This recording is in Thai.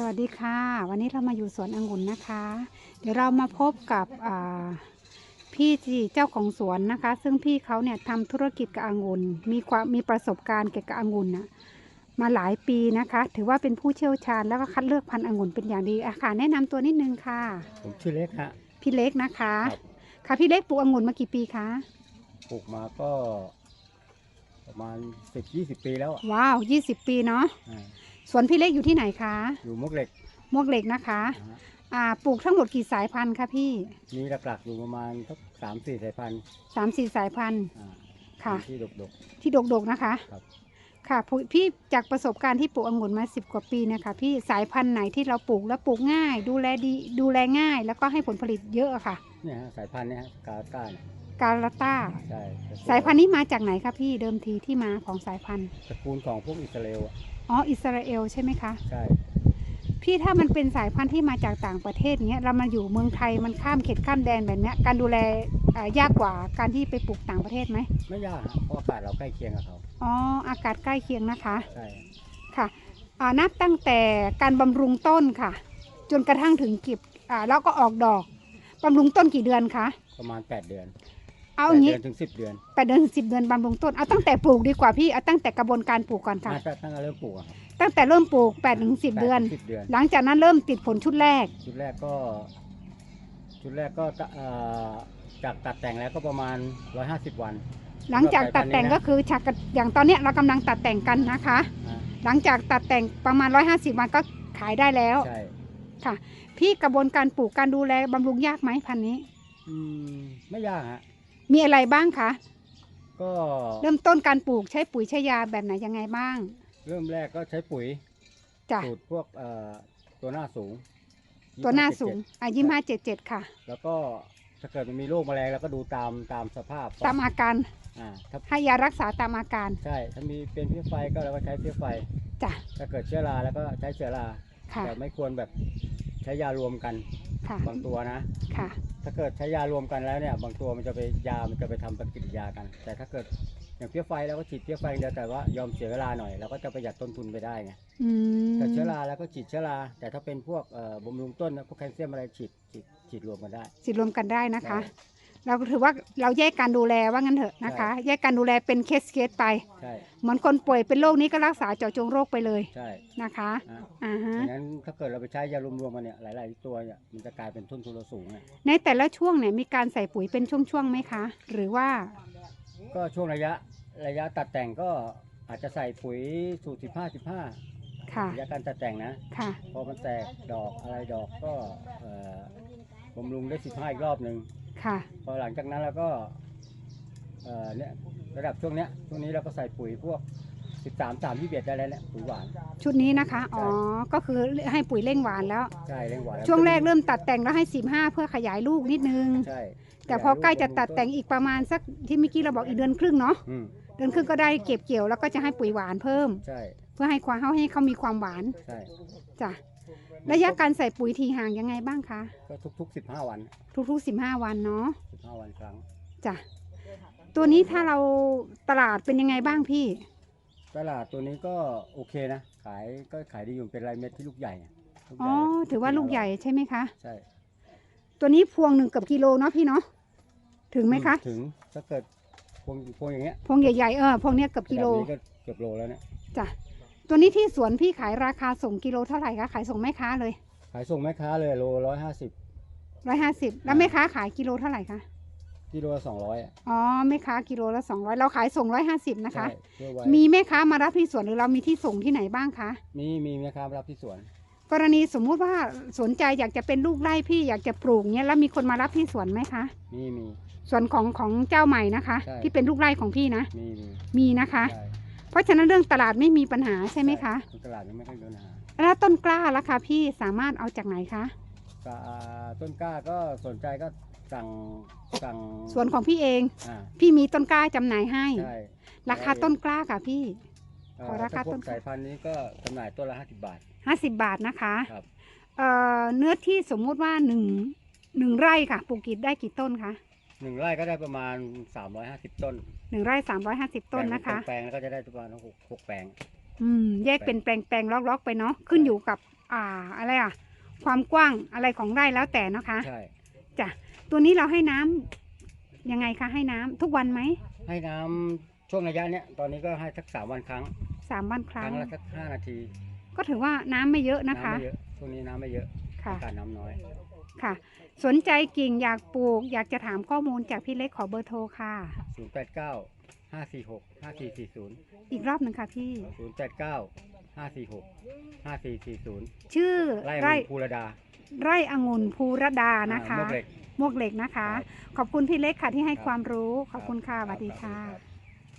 สวัสดีค่ะ วันนี้เรามาอยู่สวนองุ่นนะคะ เดี๋ยวเรามาพบกับอ่าพี่ที่เจ้าของสวนนะคะ ซึ่งพี่เขาเนี่ยทำธุรกิจกับองุ่นมีความมีประสบการณ์เกี่ยวกับองุ่นน่ะมาหลายปีนะคะ ถือว่าเป็นผู้เชี่ยวชาญแล้วก็คัดเลือกพันธุ์องุ่นเป็นอย่างดีอาค่ะแนะนำตัวนิดนึงค่ะผมชื่อเล็กฮะพี่เล็กนะคะครับค่ะพี่เล็กปลูกองุ่นมากี่ปีคะปลูกมาก็ประมาณสิบยี่สิบปีแล้วอะว้าว20ปีเนาะอ่า สวนพี่เล็กอยู่ที่ไหนคะ อยู่มวกเหล็ก มวกเหล็กนะคะนะฮะ อ่า ปลูกทั้งหมดกี่สายพันธุ์คะพี่มีหลักๆอยู่ประมาณสักสามสี่สายพันธุ์สามสี่สายพันธุ์อ่าค่ะ ที่ดก ที่ดกๆนะคะ ครับ ค่ะพี่พี่จากประสบการณ์ที่ปลูกองุ่นมาสิบกว่าปีเนะคะพี่สายพันธุ์ไหนที่เราปลูกแล้วปลูกง่าย ดูแลดีดูแลง่าย แล้วก็ให้ผลผลิตเยอะอะค่ะ ๆเนี่ยฮะสายพันธุ์เนี่ยฮะกาต้าเนี่ยกาลาต้า ใช่จะวสายพันธุ์นี้มาจากไหนคะพี่เดิมทีที่มาของสายพันธุ์ ตระกูลของพวกอิสราเอลอะ อ๋อ อิสราเอลใช่ไหมคะ ใช่ พี่ถ้ามันเป็นสายพันธุ์ที่มาจากต่างประเทศเนี้ยเรามาอยู่เมืองไทยมันข้ามเขตข้ามแดนแบบเนี้ยการดูแลอ่ายากกว่าการที่ไปปลูกต่างประเทศไหมไม่ยากฮะเพราะอากาศเราใกล้เคียงกับเขา อ๋อ อากาศใกล้เคียงนะคะ ใช่ ค่ะอ่านับตั้งแต่การบำรุงต้นค่ะ จนกระทั่งถึงเก็บอ่าแล้วก็ออกดอกบำรุงต้นกี่เดือนคะ ประมาณแปดเดือน เอาอแปดย่างนี้เดือนถึงสิบเดือนแปดเดือนถึงสิบเดือนบำรุงต้นเอาตั้งแต่ปลูกดีกว่าพี่เอาตั้งแต่กระบวนการปลูกก่อนค่ะน่าจะตั้งแต่เริ่มปลูกอะครับตั้งแต่เริ่มปลูกแปดถึงสิบเดือนสิบเดือน หลังจากนั้นเริ่มติดผลชุดแรก ชุดแรกก็ ชุดแรกก็ตะเอ่อจากตัดแต่งแล้วก็ประมาณร้อยห้าสิบวันหลังจากตัดแต่งก็คือฉากกระอย่างตอนเนี้ยเรากำลังตัดแต่งกันนะคะ อ่าหลังจากตัดแต่งประมาณ 150 วันก็ขายได้แล้ว ใช่ค่ะพี่กระบวนการปลูกการดูแลบำรุงยากไหมพันธุ์นี้ อืมไม่ยากฮะ มีอะไรบ้างคะ ก็เริ่มต้นการปลูกใช้ปุ๋ยใช้ยาแบบไหนยังไงบ้าง เริ่มแรกก็ใช้ปุ๋ยจ้ะสูตรพวกเอ่อตัวหน้าสูงตัวหน้าสูง25อะยี่ห้าเจ็ดเจ็ดค่ะ77แล้วก็ถ้าเกิดมันมีโรคแมลงเราก็ดูตามตามสภาพตามอาการอ่าถ้าให้ยารักษาตามอาการ ใช่ ถ้ามีเป็นเพี้ยไฟก็เราก็ใช้เพี้ยไฟจ้ะถ้าเกิดเชื้อราแล้วก็ใช้เชื้อราค่ะแต่ไม่ควรแบบใช้ยารวมกันค่ะ บางตัวนะ ค่ะ ถ้าเกิดใช้ยารวมกันแล้วเนี่ย บางตัวมันจะไปยา มันจะไปทำปฏิกิริยากัน แต่ถ้าเกิดอย่างเพี้ยไฟเราก็ฉีดเพี้ยไฟอย่างเดียวแต่ว่ายอมเสียเวลาหน่อยเราก็จะประหยัดต้นทุนไปได้ไงอืมแต่เชื้อราแล้วก็ฉีดเชื้อราแต่ถ้าเป็นพวกเอ่อบำรุงต้นนะพวกแคลเซียมอะไรฉีดฉีดฉีดรวมกันได้สิรวมกันได้นะคะ ใช่ เราถือว่าเราแยกการดูแลว่างั้นเถอะนะคะ แยกการดูแลเป็นเคสเคสไป ใช่เหมือนคนป่วยเป็นโรคนี้ก็รักษาเจาะจงโรคไปเลยใช่นะคะอะอ่าฮะ ดังนั้นถ้าเกิดเราไปใช้ยารวมๆกันเนี่ยหลาย ๆ ตัวเนี่ยมันจะกลายเป็นต้นทุนเราสูงเนี่ยในแต่ละช่วงเนี่ยมีการใส่ปุ๋ยเป็นช่วงๆไหมคะ หรือว่าก็ช่วงระยะระยะตัดแต่งก็อาจจะใส่ปุ๋ยสูตร15 15ค่ะระยะการตัดแต่งนะ ค่ะพอมันแตกดอกอะไรดอกก็เอ่อบำรุงได้15อีกรอบหนึ่ง ค่ะ พอหลังจากนั้นเราก็เอ่อเนี่ยระดับช่วงเนี้ยช่วงนี้เราก็ใส่ปุ๋ยพวก 13 3 21ได้แล้วเนี่ยปุ๋ยหวาน ชุดนี้นะคะ อ๋อ ก็คือให้ปุ๋ยเร่งหวานแล้ว ใช่เร่งหวานล้ช่วงแรกเริ่มตัดแต่งแล้วให้15เพื่อขยายลูกนิดนึง ใช่แต่พอใกล้จะตัดแต่งอีกประมาณสักที่เมื่อกี้เราบอกอีกเดือนครึ่งเนาะ อืมเดือนครึ่งก็ได้เก็บเกี่ยวแล้วก็จะให้ปุ๋ยหวานเพิ่ม ใช่เพื่อให้ความเขาให้เขามีความหวานใช่จ้ะ ระยะการใส่ปุ๋ยทีห่างยังไงบ้างคะก็ทุกๆ15วันทุกๆ15วันเนาะ15วันครั้งจ้ะตัวนี้ถ้าเราตลาดเป็นยังไงบ้างพี่ ตลาดตัวนี้ก็โอเคนะ ขายก็ขายดีอยู่เป็นลายเม็ดที่ลูกใหญ่อะลูกอ๋อใหญ่ถือว่าลูกใหญ่ใช่ไหมคะใช่ ตัวนี้พวงหนึ่งเกือบกิโลเนาะพี่เนาะถึงไหมคะ ถึงถ้าเกิดพวงพวงอย่างเงี้ยพวงใหญ่ๆเออพวงเนี้ยเกือบกิโลระดับนี้ก็เกือบโลแล้วเนี่ยจ้ะ ตัวนี้ที่สวนพี่ขายราคาส่งกิโลเท่าไหร่คะขายส่งแม่ค้าเลยขายส่งแม่ค้าเลยโลร้อยห้าสิบร้อยห้าสิบแล้วแม่ค้าขายกิโลเท่าไหร่คะกิโลละสองร้อยอ๋อแม่ค้ากิโลละสองร้อยเราขายส่งร้อยห้าสิบนะคะใช่เพื่อไว้มีแม่ค้ามารับที่สวนหรือเรามีที่ส่งที่ไหนบ้างคะมีมีแม่ค้ามารับที่สวน กรณีสมมุติว่าสนใจอยากจะเป็นลูกไร่พี่อยากจะปลูกเนี้ยแล้วมีคนมารับที่สวนไหมคะมีมีส่วนของของเจ้าใหม่นะคะใช่ที่เป็นลูกไร่ของพี่นะมีมีมีนะคะใช่เพ ราะฉะนั้นเรื่องตลาดไม่มีปัญหาใช่ไหมคะใช่ตลาดยังไม่ค่อยมีปัญหาแล้วต้นกล้าล่ะคะพี่สามารถเอาจากไหนคะก็อ่าต้นกล้าก็สนใจก็สั่งสั่งส่วนของพี่เอง อ่าพี่มีต้นกล้าจำหน่ายให้ ใช่ราคาต้นกล้าค่ะพี่ เอ่ขอราคาถ้พวต้กนสายพันธุ์นี้ก็จำหน่ายต้นละห้าสิบบาท50บาทนะคะครับ เอ่อเนื้อที่สมมุติว่าหนึ่งหนึ่งไร่ค่ะปลูกกี่ได้กี่ต้นคะ หนึ่งไร่ก็ได้ประมาณสามร้อยห้าสิบต้นหนึ่งไร่350ต้นนะคะแปลงแปลงแล้วก็จะได้ประมาณหกหกแปลง อืม แยกเป็นแปลงแปลงๆล็อกๆไปเนาะ ขึ้นอยู่กับ อ่า อะไรอะ ความกว้างอะไรของไร่แล้วแต่นะคะ ใช่จ้ะ ตัวนี้เราให้น้ำยังไงคะ ให้น้ำทุกวันไหม ให้น้ำช่วงระยะเนี้ย ตอนนี้ก็ให้สักสามวันครั้งสามวันคครั้รั้งงละสักห้านาที ก็ถือว่าน้ำไม่เยอะนะคะ น้ำไม่เยอะ ช่วงนี้น้ำไม่เยอะค่ะอากาศน้ำน้อย ค่ะ สนใจกิ่งอยากปลูก อยากจะถามข้อมูลจากพี่เล็กขอเบอร์โทรค่ะ0 8 9 5 4 6 5 4 4 0อีกรอบหนึ่งค่ะพี่0 8 9 5 4 6 5 4 4 0ชื่อไล่ไร่มูลภูรดาไร่องุ่นภูรดานะคะอ่ามวกเหล็ก มวกเหล็กนะคะครับขอบคุณพี่เล็กค่ะที่ให้ครับความรู้ ขอบคุณค่ะรัสวัสดีรับค่ะ รับ